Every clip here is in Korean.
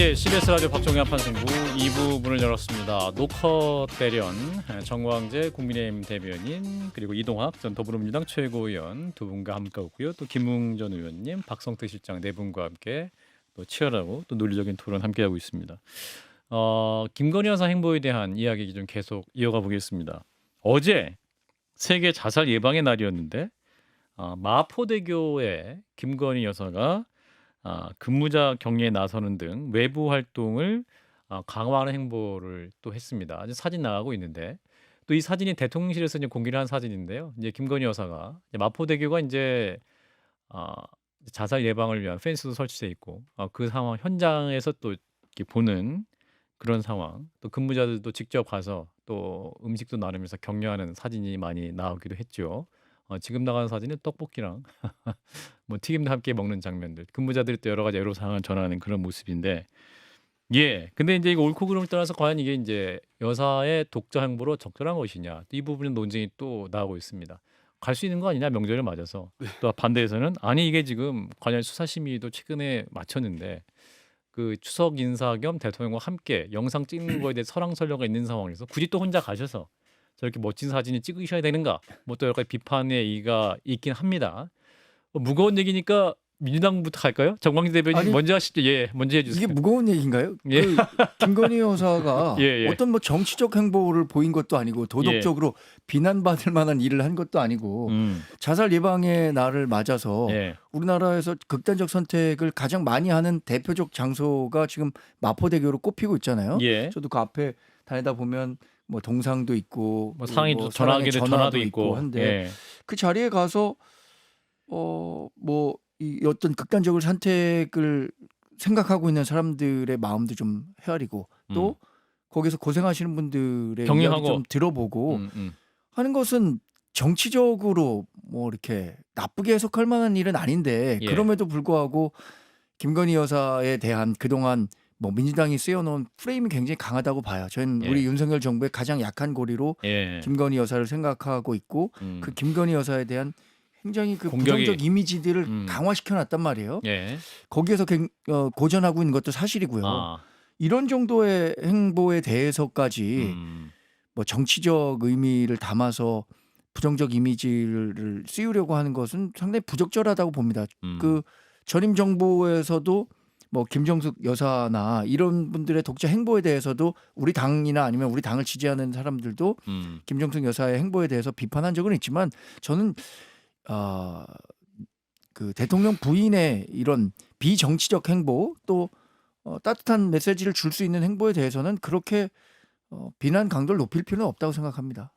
예, CBS 라디오 박종현 판승부 2부 문을 열었습니다. 노커 대련 정광재 국민의힘 대변인 그리고 이동학 전 더불어민주당 최고위원 두 분과 함께하고요. 또 김웅 전 의원님, 박성태 실장 네 분과 함께 또 치열하고 또 논리적인 토론 함께하고 있습니다. 어, 김건희 여사 행보에 대한 이야기 좀 계속 이어가 보겠습니다. 어제 세계 자살 예방의 날이었는데 아, 마포대교에 김건희 여사가 아, 근무자 격리에 나서는 등 외부 활동을 아, 강화하는 행보를 또 했습니다. 아주 사진 나가고 있는데 또 이 사진이 대통령실에서 이제 공개를 한 사진인데요. 이제 김건희 여사가 이제 마포대교가 이제 아, 자살 예방을 위한 펜스도 설치돼 있고 아, 그 상황 현장에서 또 이렇게 보는 그런 상황 또 근무자들도 직접 가서 또 음식도 나누면서 격려하는 사진이 많이 나오기도 했죠. 어, 지금 나가는 사진은 떡볶이랑 뭐 튀김도 함께 먹는 장면들. 근무자들이 또 여러 가지 애로 사항을 전하는 그런 모습인데. 예. 근데 이제 이거 옳고 그름을 떠나서 과연 이게 이제 여사의 독자 행보로 적절한 것이냐. 이 부분은 논쟁이 또 나오고 있습니다. 갈 수 있는 거 아니냐 명절을 맞아서. 또 반대에서는 아니 이게 지금 관련 수사 심의도 최근에 마쳤는데 그 추석 인사 겸 대통령과 함께 영상 찍는 거에 대해 설왕설래가 있는 상황에서 굳이 또 혼자 가셔서 저렇게 멋진 사진을 찍으셔야 되는가? 뭐 또 여러 가지 비판의 이가 있긴 합니다. 어, 무거운 얘기니까 민주당부터 갈까요? 정광재 대변인 아니, 먼저 하시죠. 예, 먼저 해주세요. 이게 무거운 얘기인가요? 예. 그 김건희 여사가 예, 예. 어떤 뭐 정치적 행보를 보인 것도 아니고 도덕적으로 비난받을 만한 일을 한 것도 아니고 음, 자살 예방의 날을 맞아서 예, 우리나라에서 극단적 선택을 가장 많이 하는 대표적 장소가 지금 마포대교로 꼽히고 있잖아요. 예. 저도 그 앞에 다니다 보면 뭐 동상도 있고 뭐뭐 전화기도 사랑의 전화도 있고 한데 예. 그 자리에 가서 어뭐 이 어떤 극단적을 선택을 생각하고 있는 사람들의 마음도 좀 헤아리고 또 거기서 고생하시는 분들의 격려하고. 이야기 좀 들어보고 음, 음. 하는 것은 정치적으로 뭐 이렇게 나쁘게 해석할 만한 일은 아닌데 예. 그럼에도 불구하고 김건희 여사에 대한 그동안 뭐 민주당이 쓰여놓은 프레임이 굉장히 강하다고 봐요. 저는 예. 우리 윤석열 정부의 가장 약한 고리로 예. 김건희 여사를 생각하고 있고 음, 그 김건희 여사에 대한 굉장히 그 공격이- 부정적 이미지들을 음. 강화시켜 놨단 말이에요. 예. 거기에서 갱- 어, 고전하고 있는 것도 사실이고요. 아, 이런 정도의 행보에 대해서까지 음, 뭐 정치적 의미를 담아서 부정적 이미지를 씌우려고 하는 것은 상당히 부적절하다고 봅니다. 음. 그 전임 정부에서도 뭐 김정숙 여사나 이런 분들의 독자 행보에 대해서도 우리 당이나 아니면 우리 당을 지지하는 사람들도 음, 김정숙 여사의 행보에 대해서 비판한 적은 있지만 저는 아, 그 대통령 부인의 이런 비정치적 행보 또 어, 따뜻한 메시지를 줄 수 있는 행보에 대해서는 그렇게 어, 비난 강도를 높일 필요는 없다고 생각합니다.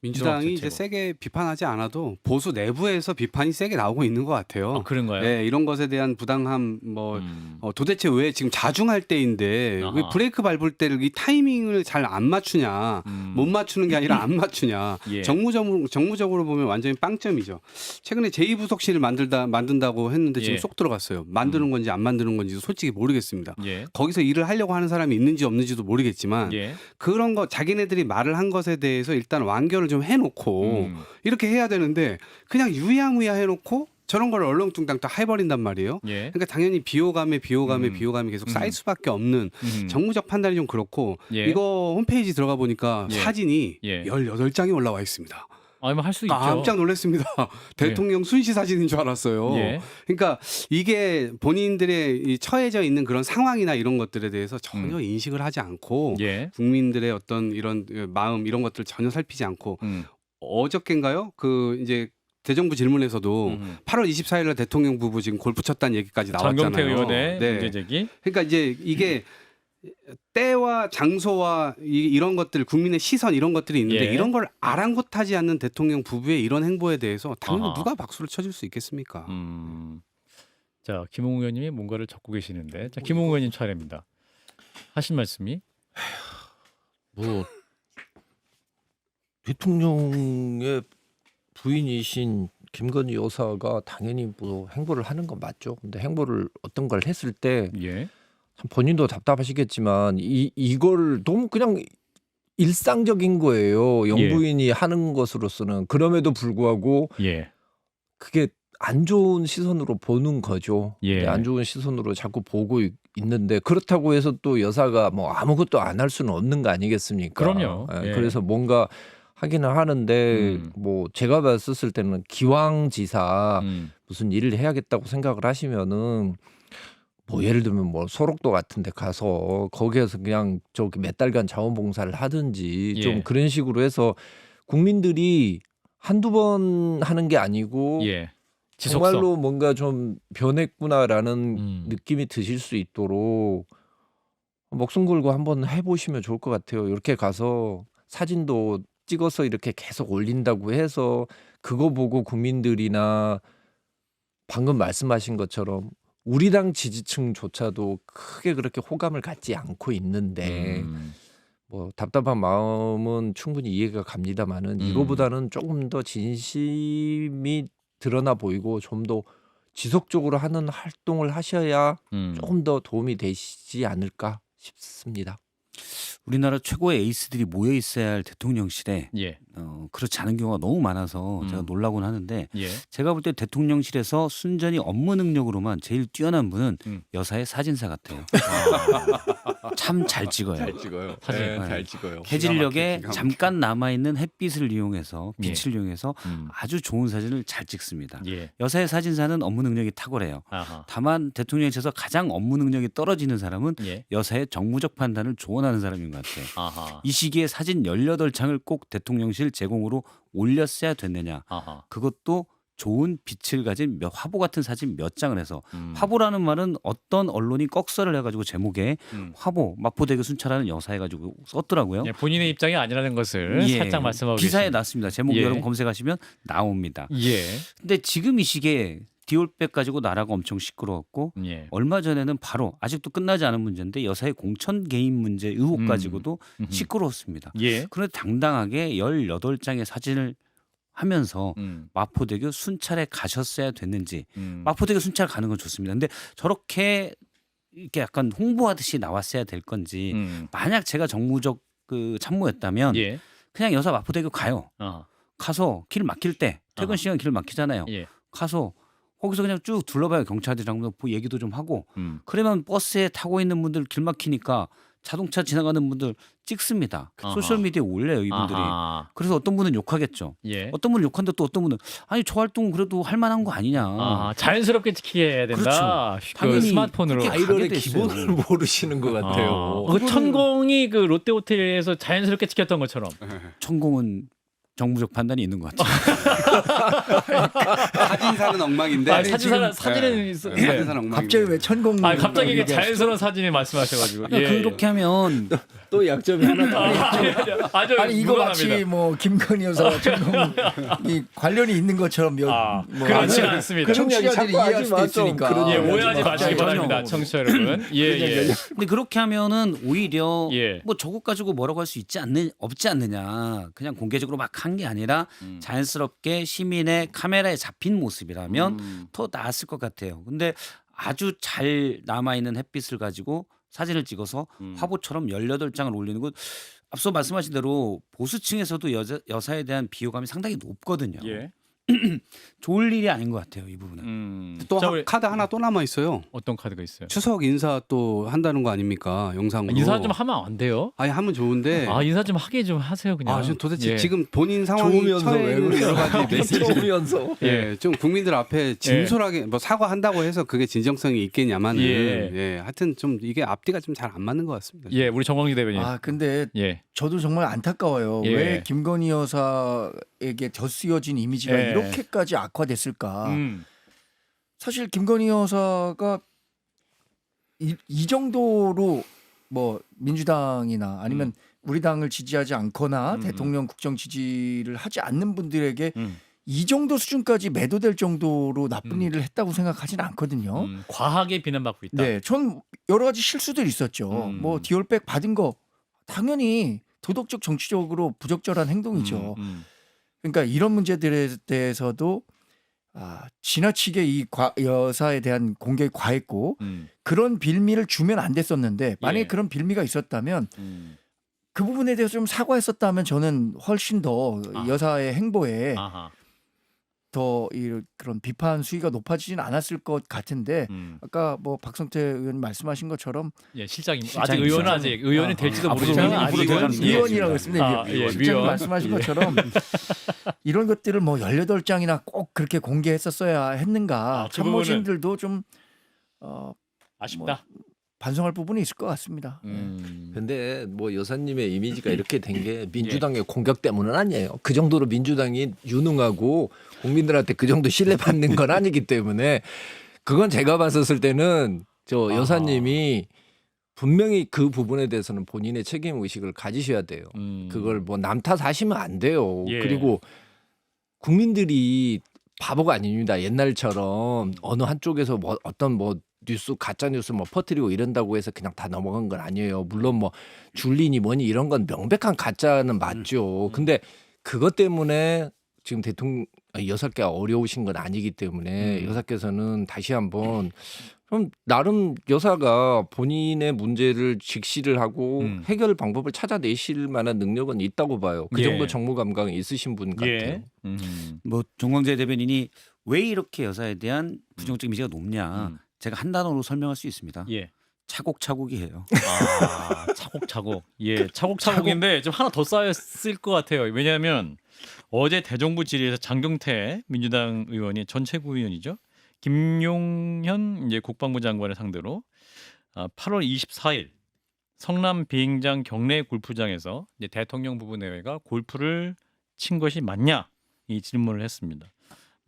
민주당이 이제. 세게 비판하지 않아도 보수 내부에서 비판이 세게 나오고 있는 것 같아요. 아, 그런가요? 네, 이런 것에 대한 부당함 뭐 음. 어, 도대체 왜 지금 자중할 때인데 아하. 왜 브레이크 밟을 때를 이 타이밍을 잘 안 맞추냐? 음. 못 맞추는 게 아니라 안 맞추냐? 예. 정무적으로 정무적으로 보면 완전히 빵점이죠. 최근에 제2부속실을 만들다 만든다고 했는데 지금 예. 쏙 들어갔어요. 만드는 건지 안 만드는 건지도 솔직히 모르겠습니다. 예. 거기서 일을 하려고 하는 사람이 있는지 없는지도 모르겠지만 예. 그런 거 자기네들이 말을 한 것에 대해서 일단 완결을 좀 해놓고 음. 이렇게 해야 되는데 그냥 유야무야 해놓고 저런 걸 얼렁뚱땅 다 해버린단 말이에요. 예. 그러니까 당연히 비호감에 비호감에 음. 비호감이 계속 음. 쌓일 수밖에 없는 음. 정무적 판단이 좀 그렇고 예. 이거 홈페이지 들어가 보니까 예. 사진이 예. 18장이 올라와 있습니다. 아니 뭐할수 있죠. 깜짝 놀랐습니다. 대통령 순시 사진인 줄 알았어요. 예. 그러니까 이게 본인들의 이 처해져 있는 그런 상황이나 이런 것들에 대해서 전혀 인식을 하지 않고 음. 예. 국민들의 어떤 이런 마음 이런 것들을 전혀 살피지 않고 음. 어저께인가요? 그 이제 대정부 질문에서도 음. 8월 24일 날 대통령 부부 지금 골프 쳤다는 얘기까지 나왔잖아요. 장경태 의원의 네. 문제 제기. 그러니까 이제 이게 때와 장소와 이, 런 것들 국민의 시선 이런 것들이 있는데 예. 이런 걸 아랑곳하지 않는 대통령 부부의 이런 행보에 대해서 당연히 아하. 누가 박수를 쳐줄 수 있겠습니까? 음. 자, 김홍 의원님이 뭔가를 적고 계시는데, 자, 김홍 의원님 차례입니다. 하신 말씀이 뭐 대통령의 부인이신 김건희 여사가 당연히 뭐 행보를 하는 건 맞죠. 근데 행보를 어떤 걸 했을 때 예, 참 본인도 답답하시겠지만 이 이걸 너무 그냥 일상적인 거예요. 영부인이 하는 것으로서는 그럼에도 불구하고 예, 그게 안 좋은 시선으로 보는 거죠. 예. 근데 안 좋은 시선으로 자꾸 보고 있, 있는데 그렇다고 해서 또 여사가 뭐 아무것도 안 할 수는 없는 거 아니겠습니까? 그럼요. 예, 예. 그래서 뭔가 하기는 하는데 음. 뭐 제가 봤었을 때는 기왕지사 음. 무슨 일을 해야겠다고 생각을 하시면은 뭐 예를 들면 뭐 소록도 같은 데 가서 거기에서 그냥 저기 몇 달간 자원봉사를 하든지 예. 좀 그런 식으로 해서 국민들이 한두 번 하는 게 아니고 예. 지속성. 정말로 뭔가 좀 변했구나라는 음. 느낌이 드실 수 있도록 목숨 걸고 한번 해보시면 좋을 것 같아요. 이렇게 가서 사진도 찍어서 이렇게 계속 올린다고 해서 그거 보고 국민들이나 방금 말씀하신 것처럼 우리 당 지지층조차도 크게 그렇게 호감을 갖지 않고 있는데 음. 뭐 답답한 마음은 충분히 이해가 갑니다만은 음. 이거보다는 조금 더 진심이 드러나 보이고 좀 더 지속적으로 하는 활동을 하셔야 음. 조금 더 도움이 되시지 않을까 싶습니다. 우리나라 최고의 에이스들이 모여 있어야 할 대통령실에 예. 어, 그렇지 않은 경우가 너무 많아서 제가 음. 놀라곤 하는데 예. 제가 볼 때 대통령실에서 순전히 업무 능력으로만 제일 뛰어난 분은 음. 여사의 사진사 같아요. 아, 참잘 찍어요. 찍어요. 사진. 네, 잘 찍어요. 해질녘에. 잠깐 남아 있는 햇빛을 이용해서 예. 빛을 이용해서 음. 아주 좋은 사진을 잘 찍습니다. 예. 여사의 사진사는 업무 능력이 탁월해요. 아하. 다만 대통령실에서 가장 업무 능력이 떨어지는 사람은 예. 여사의 정무적 판단을 조언하는 사람인 것 같아요. 아하. 이 시기에 사진 18장을 꼭 대통령실 제공으로 올렸어야 됐느냐. 아하. 그것도 좋은 빛을 가진 몇, 화보 같은 사진 몇 장을 해서 음. 화보라는 말은 어떤 언론이 꺽쇠를 해가지고 제목에 음. 화보 마포대교 순찰하는 여사 해가지고 썼더라고요. 예, 본인의 입장이 아니라는 것을 예, 살짝 말씀하고 기사에 계십니다. 났습니다. 제목 예. 여러분 검색하시면 나옵니다. 예. 근데 지금 이 시기에 디올백 가지고 나라가 엄청 시끄러웠고 예. 얼마 전에는 바로 아직도 끝나지 않은 문제인데 여사의 공천 개입 문제 의혹 음. 가지고도 음흠. 시끄러웠습니다. 예. 그런데 당당하게 18장의 사진을 하면서 음. 마포대교 순찰에 가셨어야 됐는지 음. 마포대교 순찰 가는 건 좋습니다. 근데 저렇게 이렇게 약간 홍보하듯이 나왔어야 될 건지 음. 만약 제가 정무적 그 참모였다면 예. 그냥 여사 마포대교 가요. 아. 가서 길 막힐 때 퇴근 아하. 시간 길 막히잖아요. 예. 가서 거기서 그냥 쭉 둘러봐요 경찰들이랑 뭐 얘기도 좀 하고 음. 그러면 버스에 타고 있는 분들 길 막히니까 자동차 지나가는 분들 찍습니다. 아하. 소셜 미디어에 올려요 이분들이. 아하. 그래서 어떤 분은 욕하겠죠. 예. 어떤 분은 욕한데 또 어떤 분은 아니 저 활동 그래도 할 만한 거 아니냐. 아, 자연스럽게 찍히게 해야 된다. 그렇죠. 그 당연히 스마트폰으로. 그렇게 아이돌의. 기본을 모르시는 것 같아요. 아, 그 천공이 그 롯데 호텔에서 자연스럽게 찍혔던 것처럼. 천공은 정무적 판단이 있는 것 같아요. 사진사는 엉망인데 아, 사진사 사진은 있어. 네. 사진사는 엉망인데. 갑자기 왜 천공? 아, 갑자기 이게? 자연스러운 사진이 말씀하셔가지고. 예, 그러니까 그렇게 하면 또 약점이 하나 더. 아, 아니, 아니, 아주 아니 이거. 마치 뭐 김건희 여사와 천공이 관련이 있는 것처럼 몇, 아, 뭐 그렇지는 아니, 않습니다. 그런 이야기 청취자들이 자꾸 이해할 하지 수도 마, 좀. 있으니까. 그런 예, 아, 오해하지 맞아요. 마시기. 바랍니다, 청취자 여러분. 예, 예. 근데 그렇게 하면은 오히려 예. 뭐 저것 가지고 뭐라고 할 수 있지 않느 없지 않느냐. 그냥 공개적으로 막한 게 아니라 음. 자연스럽게 시민의 카메라에 잡힌 모습이라면 음. 더 나았을 것 같아요. 근데 아주 잘 남아 있는 햇빛을 가지고 사진을 찍어서 음. 화보처럼 18장을 올리는 것 앞서 말씀하신 대로 보수층에서도 여자, 여사에 대한 비호감이 상당히 높거든요. 예. 좋을 일이 아닌 것 같아요, 이 부분은. 음. 또 자, 하- 우리 카드 하나 또 남아 있어요. 어떤 카드가 있어요? 추석 인사 또 한다는 거 아닙니까? 영상으로. 인사 좀 하면 안 돼요? 아니 하면 좋은데. 아, 인사 좀 하게 좀 하세요, 그냥. 아, 지금 도대체 예. 지금 본인 상황이 좋으면서 왜 처해 있는 그래요? 여러 가지 메시지. 좋으면서. 예, 좀 국민들 앞에 진솔하게 뭐 사과한다고 해서 그게 진정성이 있겠냐마는 예. 예. 하여튼 좀 이게 앞뒤가 좀 잘 안 맞는 것 같습니다. 예, 우리 정광지 대변인. 아 근데 예. 저도 정말 안타까워요. 예. 왜 김건희 여사에게 덧쓰여진 이미지가 예. 이렇게까지 악화됐을까? 음. 사실 김건희 여사가 이, 이 정도로 뭐 민주당이나 아니면 우리 당을 지지하지 않거나 음, 음. 대통령 국정 지지를 하지 않는 분들에게 음. 이 정도 수준까지 매도될 정도로 나쁜 음. 일을 했다고 생각하지는 않거든요. 음, 과하게 비난받고 있다. 네, 전 여러 가지 실수들이 있었죠. 음. 뭐 디올백 받은 거 당연히 도덕적 정치적으로 부적절한 행동이죠. 음, 음. 그러니까 이런 문제들에 대해서도 아, 지나치게 이 과- 여사에 대한 공격이 과했고 음, 그런 빌미를 주면 안 됐었는데 만약에 예. 그런 빌미가 있었다면 음. 그 부분에 대해서 좀 사과했었다면 저는 훨씬 더 아. 여사의 행보에 아하. 더 이, 그런 비판 수위가 높아지진 않았을 것 같은데 음. 아까 뭐 박성태 의원 말씀하신 것처럼 예, 실장님 아직 실장님, 의원은. 아직 의원이 아, 될지도 아, 모르지만 앞으로 아직 위원이라고 했습니다. 아. 예, 실장님 위원. 말씀하신 것처럼 이런 것들을 뭐 18장이나 꼭 그렇게 공개했었어야 했는가 아, 그 참모진들도 좀 어, 아쉽다. 반성할 부분이 있을 것 같습니다. 음. 근데 뭐 여사님의 이미지가 이렇게 된 예. 게 민주당의 공격 때문은 아니에요. 그 정도로 민주당이 유능하고 국민들한테 그 정도 신뢰받는 건 아니기 때문에 그건 제가 봤었을 때는 저 아하. 여사님이 분명히 그 부분에 대해서는 본인의 책임 의식을 가지셔야 돼요. 음. 그걸 뭐 남 탓하시면 안 돼요. 예. 그리고 국민들이 바보가 아닙니다. 옛날처럼 어느 한쪽에서 뭐 어떤 뭐 뉴스 가짜 뉴스 뭐 퍼뜨리고 이런다고 해서 그냥 다 넘어간 건 아니에요. 물론 뭐 줄리니 뭐니 이런 건 명백한 가짜는 맞죠. 근데 그것 때문에 지금 대통령 여사께가 어려우신 건 아니기 때문에 음. 여사께서는 다시 한번 그럼 나름 여사가 본인의 문제를 직시를 하고 음. 해결 방법을 찾아내실 만한 능력은 있다고 봐요. 그 예. 정도 정무 감각이 있으신 분 같아요. 예. 음. 뭐 정광재 대변인이 왜 이렇게 여사에 대한 부정적 이미지가 높냐? 음. 제가 한 단어로 설명할 수 있습니다. 예. 차곡차곡이에요. 아, 차곡차곡. 예, 차곡차곡인데 좀 하나 더 쌓였을 것 같아요. 왜냐하면 어제 대정부 질의에서 장경태 민주당 의원이 전 최고위원이죠. 김용현 이제 국방부 장관을 상대로 아, 8월 24일 성남 비행장 경내 골프장에서 이제 대통령 부부 내외가 골프를 친 것이 맞냐 이 질문을 했습니다.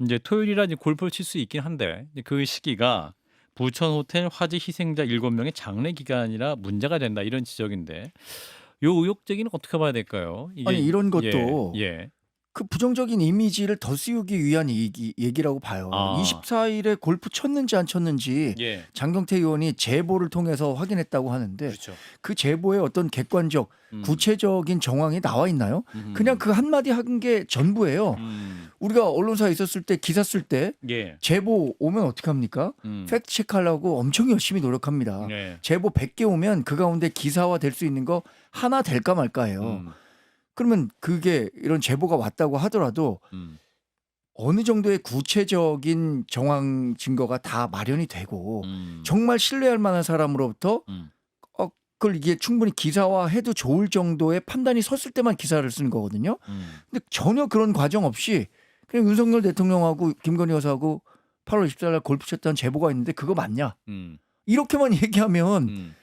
이제 토요일이라 이제 골프를 칠 수 있긴 한데 그 시기가 부천 호텔 화재 희생자 7명의 장례 기간이라 문제가 된다 이런 지적인데 요 의혹 제기는 어떻게 봐야 될까요? 아니, 이런 것도 예, 예. 그 부정적인 이미지를 더 씌우기 위한 얘기, 얘기라고 봐요. 아. 24일에 골프 쳤는지 안 쳤는지 예. 장경태 의원이 제보를 통해서 확인했다고 하는데 그렇죠. 그 제보에 어떤 객관적 음. 구체적인 정황이 나와 있나요? 음. 그냥 그 한마디 한 게 전부예요. 음. 우리가 언론사에 있었을 때 기사 쓸 때 예. 제보 오면 어떻게 합니까? 음. 팩트 체크하려고 엄청 열심히 노력합니다. 예. 제보 100개 오면 그 가운데 기사화 될 수 있는 거 하나 될까 말까예요. 음. 그러면 그게 이런 제보가 왔다고 하더라도 음. 어느 정도의 구체적인 정황 증거가 다 마련이 되고 음. 정말 신뢰할 만한 사람으로부터 음. 어, 그걸 이게 충분히 기사화해도 좋을 정도의 판단이 섰을 때만 기사를 쓰는 거거든요. 음. 근데 전혀 그런 과정 없이 그냥 윤석열 대통령하고 김건희 여사하고 8월 24일 날 골프 쳤다는 제보가 있는데 그거 맞냐? 음. 이렇게만 얘기하면 음.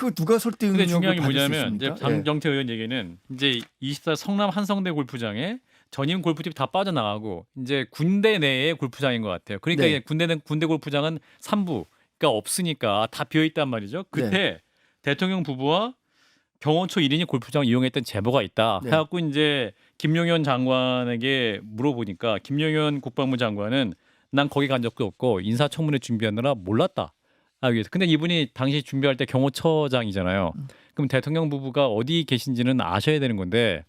그 누가 설득 근데 중요한 게 뭐냐면 이제 있습니까? 예. 의원 얘기는 이제 24 성남 한성대 골프장에 전임 골프팀 다 빠져나가고 이제 군대 내의 골프장인 것 같아요. 그러니까 네. 이게 군대 내 군대 골프장은 3부가 없으니까 다 비어 있단 말이죠. 그때 네. 대통령 부부와 경호처 1인이 골프장 이용했던 제보가 있다. 네. 해갖고 이제 김용현 장관에게 물어보니까 김용현 국방부 장관은 난 거기 간 적도 없고 인사청문회 준비하느라 몰랐다. 아, 위해서. 근데 이분이 당시 준비할 때 경호처장이잖아요. 음. 그럼 대통령 부부가 어디 계신지는 아셔야 되는 건데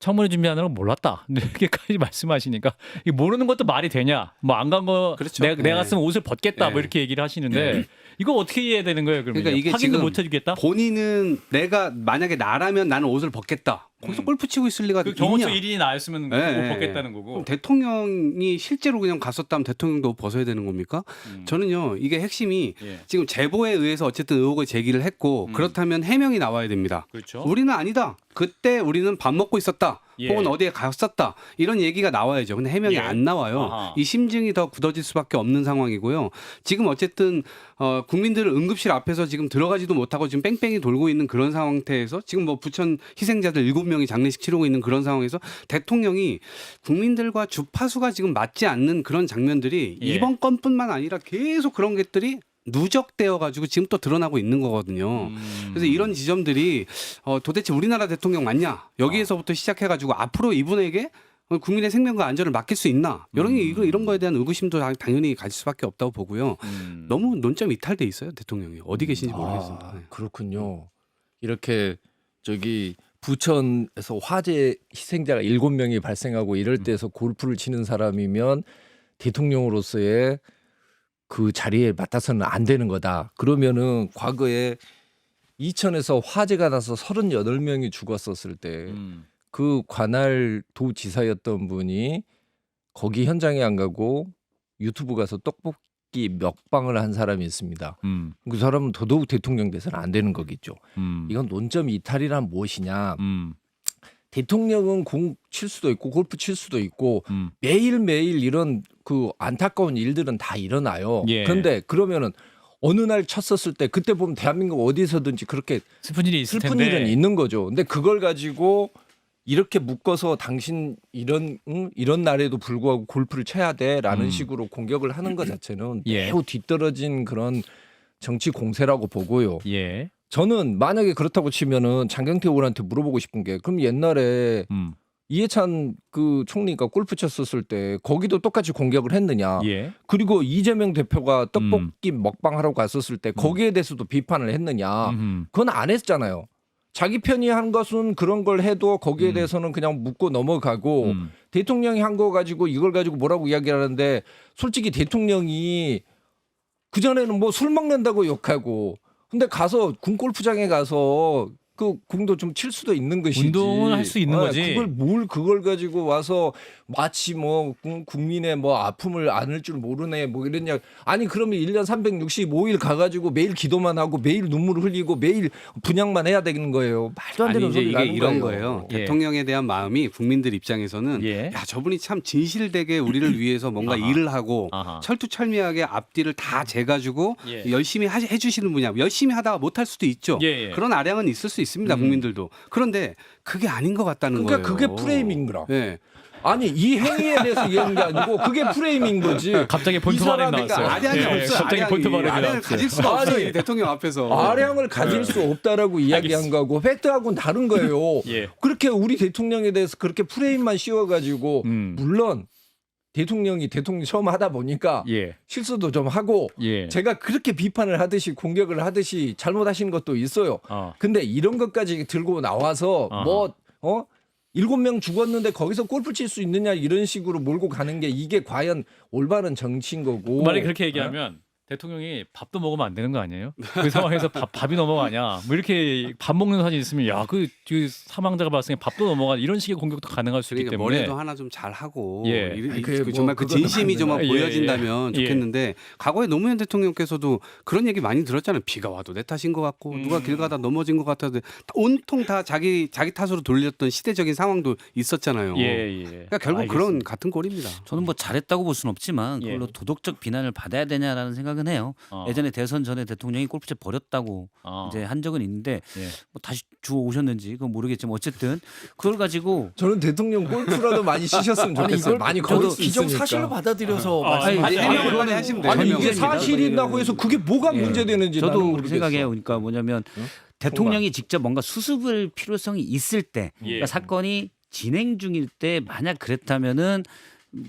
청문회 준비하느라 몰랐다. 이렇게까지 말씀하시니까 이 모르는 것도 말이 되냐? 뭐 안 간거 그렇죠. 내가, 내가 네. 쓰면 옷을 벗겠다. 뭐 네. 이렇게 얘기를 하시는데 이거 어떻게 이해해야 되는 거예요? 그러면 그러니까 이게 확인도 지금 못 해주겠다. 본인은 내가 만약에 나라면 나는 옷을 벗겠다. 거기서 음. 골프 치고 있을 리가 그 경호처 있냐? 1인이 나였으면 네, 못 네, 벗겠다는 그럼 거고. 대통령이 실제로 그냥 갔었다면 대통령도 옷 벗어야 되는 겁니까? 음. 저는요 이게 핵심이 예. 지금 제보에 의해서 어쨌든 의혹을 제기를 했고 음. 그렇다면 해명이 나와야 됩니다. 그렇죠. 우리는 아니다. 그때 우리는 밥 먹고 있었다. 예. 혹은 어디에 갔었다. 이런 얘기가 나와야죠. 근데 해명이 예. 안 나와요. 아하. 이 심증이 더 굳어질 수밖에 없는 상황이고요. 지금 어쨌든 어, 국민들을 응급실 앞에서 지금 들어가지도 못하고 지금 뺑뺑이 돌고 있는 그런 상태에서 지금 뭐 부천 희생자들 일곱 명이 장례식 치르고 있는 그런 상황에서 대통령이 국민들과 주파수가 지금 맞지 않는 그런 장면들이 예. 이번 건뿐만 아니라 계속 그런 것들이 누적되어 가지고 지금 또 드러나고 있는 거거든요. 음. 그래서 이런 지점들이 어, 도대체 우리나라 대통령 맞냐 여기에서부터 시작해 가지고 앞으로 이분에게 어, 국민의 생명과 안전을 맡길 수 있나 이런 음. 이런 이런 거에 대한 의구심도 당- 당연히 가질 수밖에 없다고 보고요. 음. 너무 논점 이탈돼 있어요 대통령이 어디 계신지 모르겠습니다. 아, 네. 그렇군요. 이렇게 저기 부천에서 화재 희생자가 일곱 명이 발생하고 이럴 음. 때에서 골프를 치는 사람이면 대통령으로서의 그 자리에 맡아서는 안 되는 거다. 그러면은 과거에 이천에서 화재가 나서 38명이 죽었었을 때 음. 그 관할 도지사였던 분이 거기 현장에 안 가고 유튜브 가서 떡볶이 먹방을 한 사람이 있습니다. 음. 그 사람은 더더욱 대통령 돼서는 안 되는 거겠죠. 음. 이건 논점 이탈이란 무엇이냐? 음. 대통령은 공 칠 수도 있고 골프 칠 수도 있고 음. 매일 매일 이런 그 안타까운 일들은 다 일어나요. 예. 그런데 그러면은 어느 날 쳤었을 때 그때 보면 대한민국 어디서든지 그렇게 슬픈 일이 있을 슬픈 텐데. 일은 있는 거죠. 근데 그걸 가지고 이렇게 묶어서 당신 이런 응? 이런 날에도 불구하고 골프를 쳐야 돼라는 음. 식으로 공격을 하는 것 자체는 예. 매우 뒤떨어진 그런 정치 공세라고 보고요. 예. 저는 만약에 그렇다고 치면은 장경태 의원한테 물어보고 싶은 게 그럼 옛날에 음. 이해찬 그 총리가 골프 쳤었을 때 거기도 똑같이 공격을 했느냐? 예. 그리고 이재명 대표가 떡볶이 먹방하러 갔었을 때 거기에 대해서도 비판을 했느냐? 음. 그건 안 했잖아요. 자기 편이 한 것은 그런 걸 해도 거기에 음. 대해서는 그냥 묻고 넘어가고 음. 대통령이 한 거 가지고 이걸 가지고 뭐라고 이야기하는데 솔직히 대통령이 그 전에는 뭐 술 먹는다고 욕하고 근데 가서 군 골프장에 가서 그 공도 좀 칠 수도 있는 것이지. 운동은 할수 있는 어, 거지. 그걸 뭘 그걸 가지고 와서 마치 뭐 국- 국민의 뭐 아픔을 안을 줄 모르네 뭐 이랬냐. 아니 그러면 1년 365일 가 가지고 매일 기도만 하고 매일 눈물을 흘리고 매일 분양만 해야 되는 거예요. 말도 안 아니 되는 이제 소리를 이게 하는 이런 거예요. 거예요. 예. 대통령에 대한 마음이 국민들 입장에서는 예. 야 저분이 참 진실되게 우리를 위해서 뭔가 아하. 일을 하고 아하. 철두철미하게 앞뒤를 다 재가지고 예. 열심히 하, 해주시는 분이야. 열심히 하다가 못할 수도 있죠. 예, 예. 그런 아량은 있을 수 있습니다. 음. 국민들도. 그런데 그게 아닌 것 같다는 그러니까 거예요. 그게 프레임인 거라. 예. 아니 이 행위에 대해서 이해하는 게 아니고 그게 프레임인 거지. 갑자기 본토 이 사람이 나왔어요. 그러니까 아량이 예, 없어요. 갑자기 아량이. 본토 발언이 아량을 나왔어요. 가질 수가 없어요. 아니, 이 대통령 앞에서. 아량을 가질 수 없다라고 이야기한 거하고 팩트하고는 다른 거예요. 예. 그렇게 우리 대통령에 대해서 그렇게 프레임만 씌워가지고 음. 물론 대통령이 대통령 처음 하다 보니까 예. 실수도 좀 하고 예. 제가 그렇게 비판을 하듯이 공격을 하듯이 잘못하신 것도 있어요. 어. 근데 이런 것까지 들고 나와서 아하. 뭐 어? 일곱 명 죽었는데 거기서 골프 칠 수 있느냐 이런 식으로 몰고 가는 게 이게 과연 올바른 정치인 거고. 만약에 그렇게 얘기하면 대통령이 밥도 먹으면 안 되는 거 아니에요? 그 상황에서 밥, 밥이 넘어가냐? 뭐 이렇게 밥 먹는 사진 있으면 야그 그 사망자가 발생해 밥도 넘어가 이런 식의 공격도 가능할 수 있기 그러니까 때문에 머리도 하나 좀 잘 하고 예. 이- 이- 그 뭐 정말 그 진심이 좀 예, 보여진다면 예. 좋겠는데 과거에 노무현 대통령께서도 그런 얘기 많이 들었잖아요. 비가 와도 내 탓인 것 같고 누가 음. 길 가다 넘어진 것 같아도 온통 다 자기 자기 탓으로 돌렸던 시대적인 상황도 있었잖아요. 예 예. 그러니까 결국 그런 같은 꼴입니다. 저는 뭐 잘했다고 볼 수는 없지만 그걸로 예. 도덕적 비난을 받아야 되냐라는 생각은 해요. 어. 예전에 대선 전에 대통령이 골프채 버렸다고 어. 이제 한 적은 있는데 예. 뭐 다시 주워 오셨는지 그건 모르겠지만 어쨌든 그걸 가지고 저는 대통령 골프라도 많이 치셨으면 아니 좋겠어요. 이걸 많이 걸을 수 기정 있으니까. 사실로 받아들여서 아, 말씀. 아니, 아니, 해명을 그거는- 빨리 하시면 돼요. 아니 이게. 사실이라고 해서 그게 뭐가 예. 문제되는지 저도 그렇게. 생각해요. 그러니까 뭐냐면 대통령이 직접 뭔가 수습을 필요성이 있을 때 예. 그러니까 사건이 진행 중일 때 만약 그랬다면은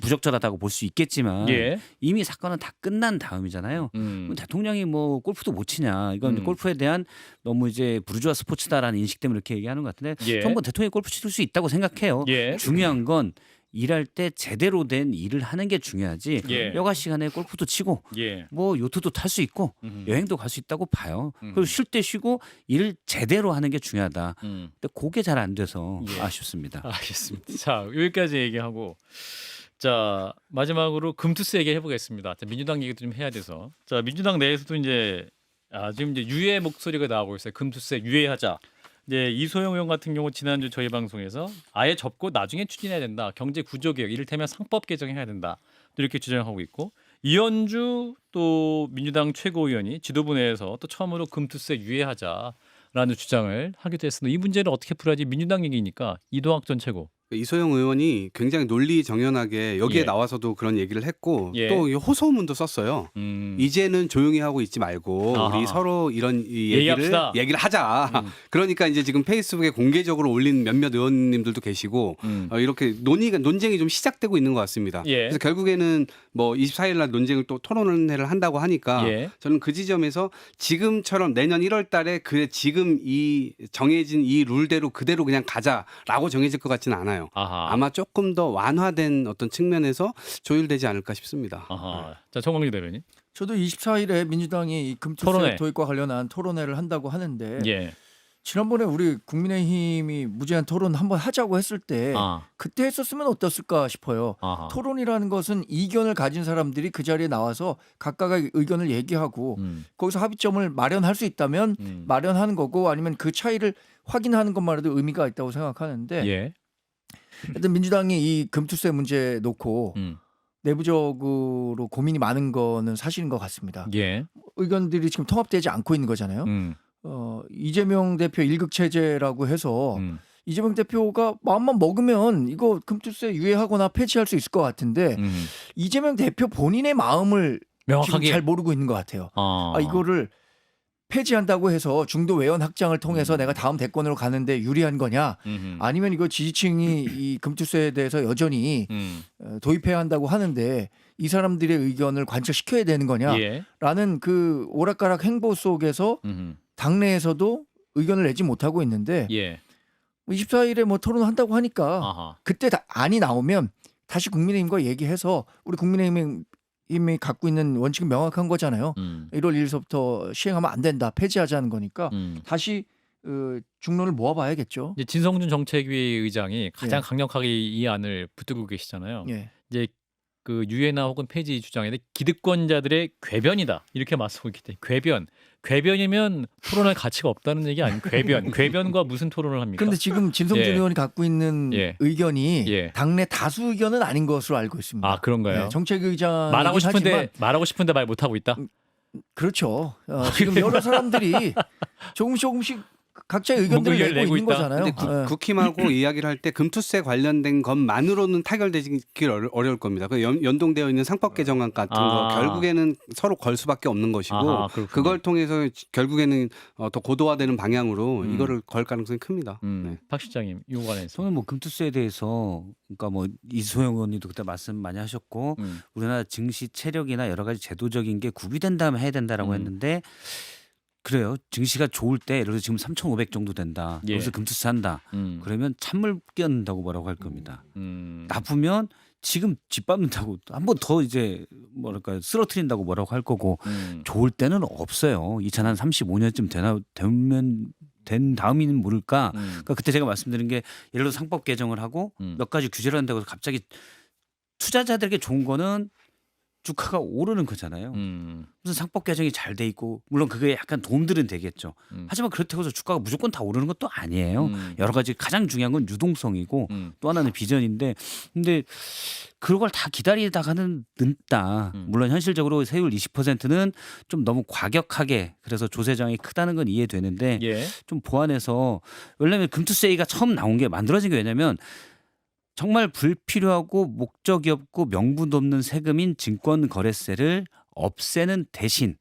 부적절하다고 볼 수 있겠지만 예. 이미 사건은 다 끝난 다음이잖아요. 음. 대통령이 뭐 골프도 못 치냐 이건 음. 골프에 대한 너무 이제 부르주아 스포츠다라는 인식 때문에 이렇게 얘기하는 것 같은데 예. 전부 대통령이 골프 칠 수 있다고 생각해요. 예. 중요한 건 일할 때 제대로 된 일을 하는 게 중요하지. 예. 여가 시간에 골프도 치고 예. 뭐 요트도 탈 수 있고 음. 여행도 갈 수 있다고 봐요. 음. 그리고 쉴 때 쉬고 일을 제대로 하는 게 중요하다. 음. 근데 그게 잘 안 돼서 예. 아쉽습니다. 알겠습니다. 자 여기까지 얘기하고 자 마지막으로 금투스 얘기 해보겠습니다. 자, 민주당 얘기도 좀 해야 돼서 자 민주당 내에서도 이제 아, 지금 이제 유예 목소리가 나오고 있어요. 금투세 유예하자. 이제 이소영 의원 같은 경우 지난주 저희 방송에서 아예 접고 나중에 추진해야 된다. 경제 구조 개혁 이를테면 상법 개정해야 된다. 또 이렇게 주장하고 있고 이현주 또 민주당 최고위원이 지도부 내에서 또 처음으로 금투세 유예하자라는 주장을 하기도 했습니다. 이 문제를 어떻게 풀어야지 민주당 얘기니까 이동학 전 최고. 이소영 의원이 굉장히 논리 정연하게 여기에 예. 나와서도 그런 얘기를 했고 예. 또이 호소문도 썼어요. 음. 이제는 조용히 하고 있지 말고 아하. 우리 서로 이런 이 얘기를 얘기합시다. 얘기를 하자. 음. 그러니까 이제 지금 페이스북에 공개적으로 올린 몇몇 의원님들도 계시고 음. 어, 이렇게 논의가 논쟁이 좀 시작되고 있는 것 같습니다. 예. 그래서 결국에는 뭐 24일 날 논쟁을 또 토론회를 한다고 하니까 예. 저는 그 지점에서 지금처럼 내년 1월 달에 그 지금 이 정해진 이 룰대로 그대로 그냥 가자라고 정해질 것 같지는 않아요. 아하. 아마 조금 더 완화된 어떤 측면에서 조율되지 않을까 싶습니다. 아하. 자 정광주 대변인. 저도 24일에 민주당이 이 금투세 토론회. 도입과 관련한 토론회를 한다고 하는데 예. 지난번에 우리 국민의힘이 무제한 토론 한번 하자고 했을 때 아, 그때 했었으면 어땠을까 싶어요. 아하. 토론이라는 것은 이견을 가진 사람들이 그 자리에 나와서 각각의 의견을 얘기하고 음, 거기서 합의점을 마련할 수 있다면 음. 마련하는 거고 아니면 그 차이를 확인하는 것만으로도 의미가 있다고 생각하는데 예. 하여튼 민주당이 이 금투세 문제 놓고 음. 내부적으로 고민이 많은 거는 사실인 것 같습니다. 예. 의견들이 지금 통합되지 않고 있는 거잖아요. 음. 어, 이재명 대표 일극 체제라고 해서 음. 이재명 대표가 마음만 먹으면 이거 금투세 유예하거나 폐지할 수 있을 것 같은데 음. 이재명 대표 본인의 마음을 지금 명확하게 잘 모르고 있는 것 같아요. 아, 아, 이거를 폐지한다고 해서 중도 외연 확장을 통해서 내가 다음 대권으로 가는데 유리한 거냐? 음흠. 아니면 이거 지지층이 이 금투세에 대해서 여전히 음. 어, 도입해야 한다고 하는데 이 사람들의 의견을 관철시켜야 되는 거냐라는 예. 그 오락가락 행보 속에서 음흠. 당내에서도 의견을 내지 못하고 있는데 예. 24일에 뭐 토론한다고 하니까 아하. 그때 다 안이 나오면 다시 국민의힘과 얘기해서 우리 국민의힘 이 이미 갖고 있는 원칙은 명확한 거잖아요. 음. 1월 1일서부터 시행하면 안 된다. 폐지하자는 거니까 음. 다시 어, 중론을 모아봐야겠죠. 이제 진성준 정책위 의장이 가장 예. 강력하게 이 안을 붙들고 계시잖아요. 예. 이제 그 유예나 혹은 폐지 주장에 대해 기득권자들의 궤변이다 이렇게 맞서고 있기 때문에 궤변 궤변이면 토론할 가치가 없다는 얘기 아니에요 궤변 궤변과 무슨 토론을 합니까? 근데 지금 진성준 예. 의원이 갖고 있는 예. 의견이 예. 당내 다수 의견은 아닌 것으로 알고 있습니다. 아 그런가요? 네, 정책 의장 말하고 싶은데 말하고 싶은데 말 못 하고 있다. 그렇죠. 어, 지금 여러 사람들이 조금씩 조금씩 각자의 의견들을 내고 내고 있는 있다. 거잖아요. 근데 구- 예. 국힘하고 이야기를 할 때 금투세 관련된 것만으로는 타결되기 어려- 어려울 겁니다. 그 연, 연동되어 있는 상법 개정안 같은 아. 거 결국에는 서로 걸 수밖에 없는 것이고 아하, 그렇군요. 그걸 통해서 결국에는 어, 더 고도화되는 방향으로 음. 이거를 걸 가능성이 큽니다. 음, 네. 박 실장님 이거 관해서. 저는 뭐 금투세에 대해서 그러니까 뭐 이소영 의원님도 그때 말씀 많이 하셨고 음. 우리나라 증시 체력이나 여러 가지 제도적인 게 구비된다면 해야 된다라고 음. 했는데 그래요. 증시가 좋을 때 예를 들어 지금 3,500 정도 된다. 예. 여기서 금투세 한다. 음. 그러면 찬물 끼얹는다고 뭐라고 할 겁니다. 음. 나쁘면 지금 짓밟는다고 한 번 더 이제 뭐랄까 쓰러트린다고 뭐라고 할 거고 음. 좋을 때는 없어요. 2035년쯤 되나 되면 된 다음이는 모를까. 음. 그러니까 그때 제가 말씀드린 게 예를 들어 상법 개정을 하고 음. 몇 가지 규제를 한다고 해서 갑자기 투자자들에게 좋은 거는 주가가 오르는 거잖아요. 음. 무슨 상법 개정이 잘 돼 있고 물론 그게 약간 도움들은 되겠죠. 음. 하지만 그렇다고 해서 주가가 무조건 다 오르는 것도 아니에요. 음. 여러 가지 가장 중요한 건 유동성이고 음. 또 하나는 비전인데 근데 그걸 다 기다리다가는 늦다. 음. 물론 현실적으로 세율 20%는 좀 너무 과격하게 그래서 조세장이 크다는 건 이해되는데 예. 좀 보완해서 왜냐면 금투세가 처음 나온 게 만들어진 게 왜냐면 정말 불필요하고 목적이 없고 명분도 없는 세금인 증권 거래세를 없애는 대신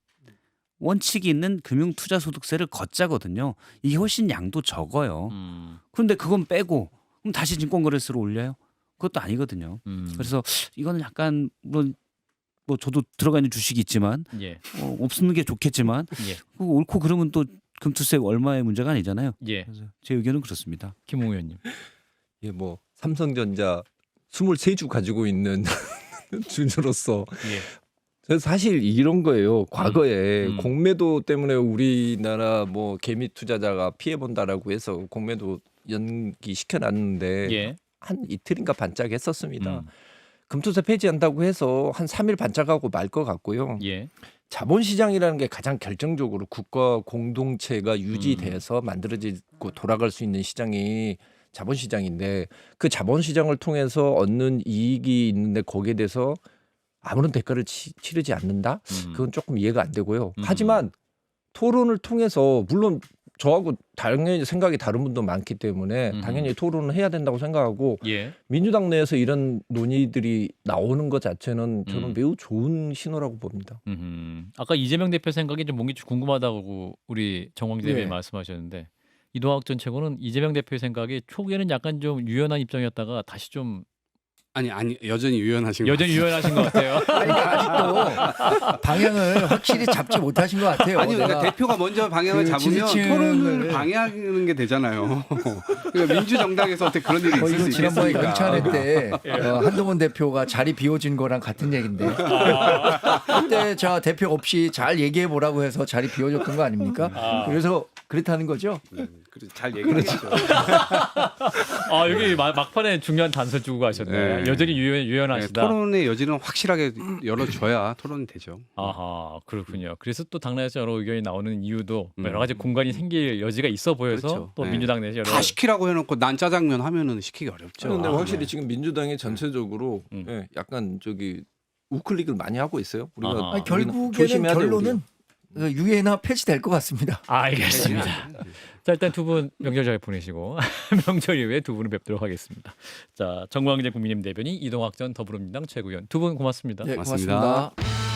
원칙이 있는 금융투자소득세를 걷자거든요. 이게 훨씬 양도 적어요. 음. 그런데 그건 빼고 그럼 다시 증권거래세를 올려요? 그것도 아니거든요. 음. 그래서 이거는 약간 물론 뭐 저도 들어가 있는 주식이 있지만 예. 어, 없는 게 좋겠지만 예. 그거 옳고 그러면 또 금투세 얼마의 문제가 아니잖아요. 예. 그래서 제 의견은 그렇습니다. 김웅 의원님. 예, 뭐 삼성전자 23주 가지고 있는 주주로서 예. 사실 이런 거예요. 과거에 음. 공매도 때문에 우리나라 뭐 개미 투자자가 피해 본다라고 해서 공매도 연기 시켜놨는데 예. 한 이틀인가 반짝했었습니다. 음. 금투세 폐지한다고 해서 한 3일 반짝하고 말 것 같고요. 예. 자본시장이라는 게 가장 결정적으로 국가 공동체가 유지돼서 만들어지고 돌아갈 수 있는 시장이 자본시장인데 그 자본시장을 통해서 얻는 이익이 있는데 거기에 대해서 아무런 대가를 치, 치르지 않는다? 음. 그건 조금 이해가 안 되고요. 음. 하지만 토론을 통해서 물론 저하고 당연히 생각이 다른 분도 많기 때문에 음. 당연히 토론을 해야 된다고 생각하고 예. 민주당 내에서 이런 논의들이 나오는 것 자체는 저는 음. 매우 좋은 신호라고 봅니다. 음. 아까 이재명 대표 생각이 좀 뭔지 궁금하다고 우리 정광재 대변인 예. 말씀하셨는데 이동학 전 최고는 이재명 대표의 생각이 초기에는 약간 좀 유연한 입장이었다가 다시 좀 아니 아니 여전히 유연하신 것 여전히 유연하신 것 같아요. 아니, 그러니까 아직도 방향을 확실히 잡지 못하신 것 같아요. 아니 그러니까 내가. 대표가 먼저 방향을 그 잡으면 지지층을- 토론을 방해하는 게 되잖아요. 그러니까 민주정당에서 어떻게 그런 일이 어, 있을 이거 수 지난번에 있겠습니까? 경찰회 때 어, 한동훈 대표가 자리 비워준 거랑 같은 얘긴데 그때 저 대표 없이 잘 얘기해 보라고 해서 자리 비워줬던 거 아닙니까? 아. 그래서 그렇다는 거죠. 음, 그래서 잘 얘기했죠. 아 여기 마- 막판에 중요한 단서 주고 가셨네. 네. 여전히 유연, 네, 유연하시다. 토론의 여지는 확실하게 열어줘야 토론이 되죠. 아하 그렇군요. 그래서 또 당내에서 여러 의견이 나오는 이유도 음. 여러 가지 공간이 생길 여지가 있어 보여서 그렇죠. 또 네. 민주당 내에서 여러 다 시키라고 해놓고 난 짜장면 하면은 시키기 어렵죠. 근데 아, 확실히 네. 지금 민주당이 전체적으로 음. 예, 약간 저기 우클릭을 많이 하고 있어요. 우리가 아하. 아니, 우리는 결국에는 조심해야 돼요, 결론은 어, 유엔화 폐지될 것 같습니다. 알겠습니다. 네. 자 일단 두 분 명절 잘 보내시고 명절 이후에 두 분을 뵙도록 하겠습니다. 자 정광재 국민의힘 대변인 이동학 전 더불어민주당 최고위원 두 분 고맙습니다. 네, 고맙습니다. 고맙습니다.